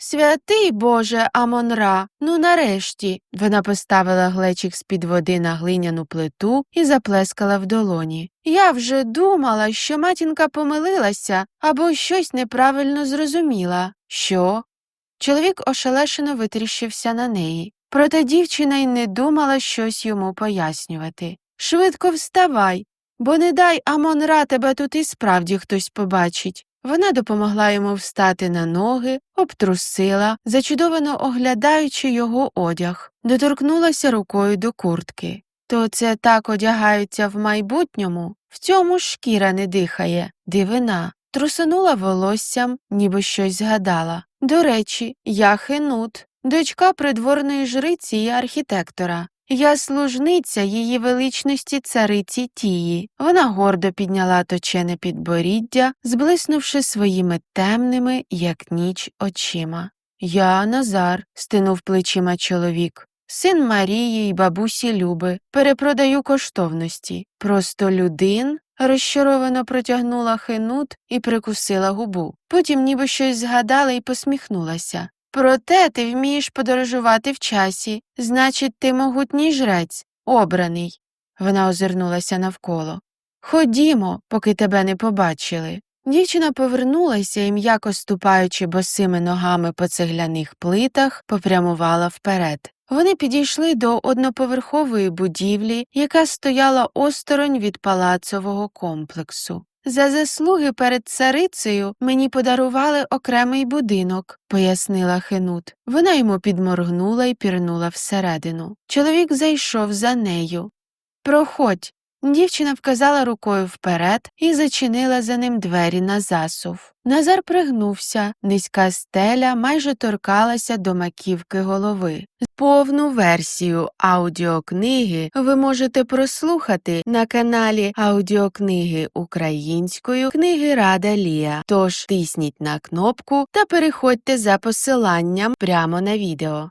Святий Боже Амонра, ну нарешті. Вона поставила глечик з-під води на глиняну плиту і заплескала в долоні. Я вже думала, що матінка помилилася або щось неправильно зрозуміла. Що? Чоловік ошелешено витріщився на неї. Проте дівчина й не думала щось йому пояснювати. Швидко вставай, бо не дай Амон-Ра тебе тут і справді хтось побачить. Вона допомогла йому встати на ноги, обтрусила, зачудовано оглядаючи його одяг, доторкнулася рукою до куртки. То це так одягаються в майбутньому, в цьому шкіра не дихає, дивина. Трусонула волоссям, ніби щось згадала. До речі, я Хенут, дочка придворної жриці і архітектора. Я служниця її величності цариці Тії. Вона гордо підняла точене підборіддя, зблиснувши своїми темними, як ніч, очима. Я Назар, стинув плечима чоловік. Син Марії й бабусі Люби, перепродаю коштовності. Просто людин розчаровано протягнула хенут і прикусила губу. Потім ніби щось згадала і посміхнулася. Проте ти вмієш подорожувати в часі, значить, ти могутній жрець, обраний. Вона озирнулася навколо. Ходімо, поки тебе не побачили. Дівчина повернулася і, м'яко ступаючи босими ногами по цегляних плитах, попрямувала вперед. Вони підійшли до одноповерхової будівлі, яка стояла осторонь від палацового комплексу. За заслуги перед царицею мені подарували окремий будинок, пояснила Хенут. Вона йому підморгнула і пірнула всередину. Чоловік зайшов за нею. Проходь. Дівчина вказала рукою вперед і зачинила за ним двері на засув. Назар пригнувся, низька стеля майже торкалася до маківки голови. Повну версію аудіокниги ви можете прослухати на каналі аудіокниги українською книги Рада Лія. Тож тисніть на кнопку та переходьте за посиланням прямо на відео.